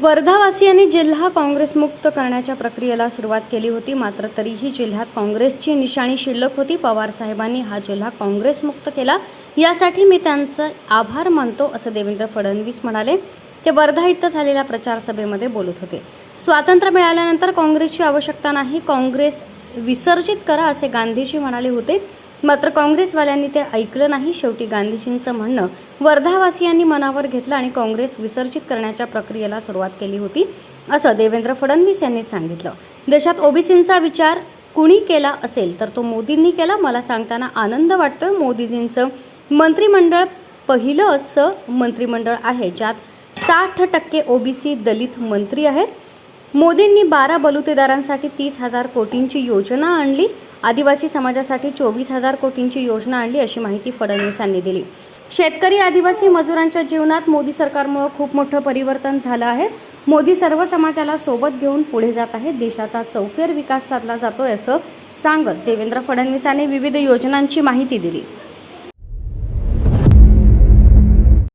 वर्धावासियांनी जिल्हा काँग्रेसमुक्त करण्याच्या प्रक्रियेला सुरुवात केली होती. मात्र तरीही जिल्ह्यात काँग्रेसची निशाणी शिल्लक होती. पवार साहेबांनी हा जिल्हा काँग्रेसमुक्त केला. यासाठी मी त्यांचं आभार मानतो असं देवेंद्र फडणवीस म्हणाले. ते वर्धा इथं झालेल्या प्रचारसभेमध्ये बोलत होते. स्वातंत्र्य मिळाल्यानंतर काँग्रेसची आवश्यकता नाही. काँग्रेस विसर्जित करा असे गांधीजी म्हणाले होते. मात्र काँग्रेसवाल्यांनी ते ऐकलं नाही. शेवटी गांधीजींचं म्हणणं वर्धावासियांनी मनावर घेतलं आणि काँग्रेस विसर्जित करण्याच्या प्रक्रियेला सुरुवात केली होती असं देवेंद्र फडणवीस यांनी सांगितलं. देशात ओबीसींचा विचार कुणी केला असेल तर तो मोदींनी केला. मला सांगताना आनंद वाटतोय मोदीजींचं. मंत्रिमंडळ पहिलं असं मंत्रिमंडळ आहे ज्यात साठ टक्के ओबीसी दलित मंत्री आहेत. मोदींनी बारा बलुतेदारांसाठी तीस हजार कोटींची योजना आणली. आदिवासी समाजासाठी चोवीस हजार कोटींची योजना आणली अशी माहिती फडणवीसांनी दिली. शेतकरी आदिवासी मजुरांच्या जीवनात मोदी सरकारमुळं खूप मोठं परिवर्तन झालं आहे. मोदी सर्व समाजाला सोबत घेऊन पुढे जात आहे. देशाचा चौफेर विकास साधला जातोय असं सांगत देवेंद्र फडणवीसांनी विविध योजनांची माहिती दिली.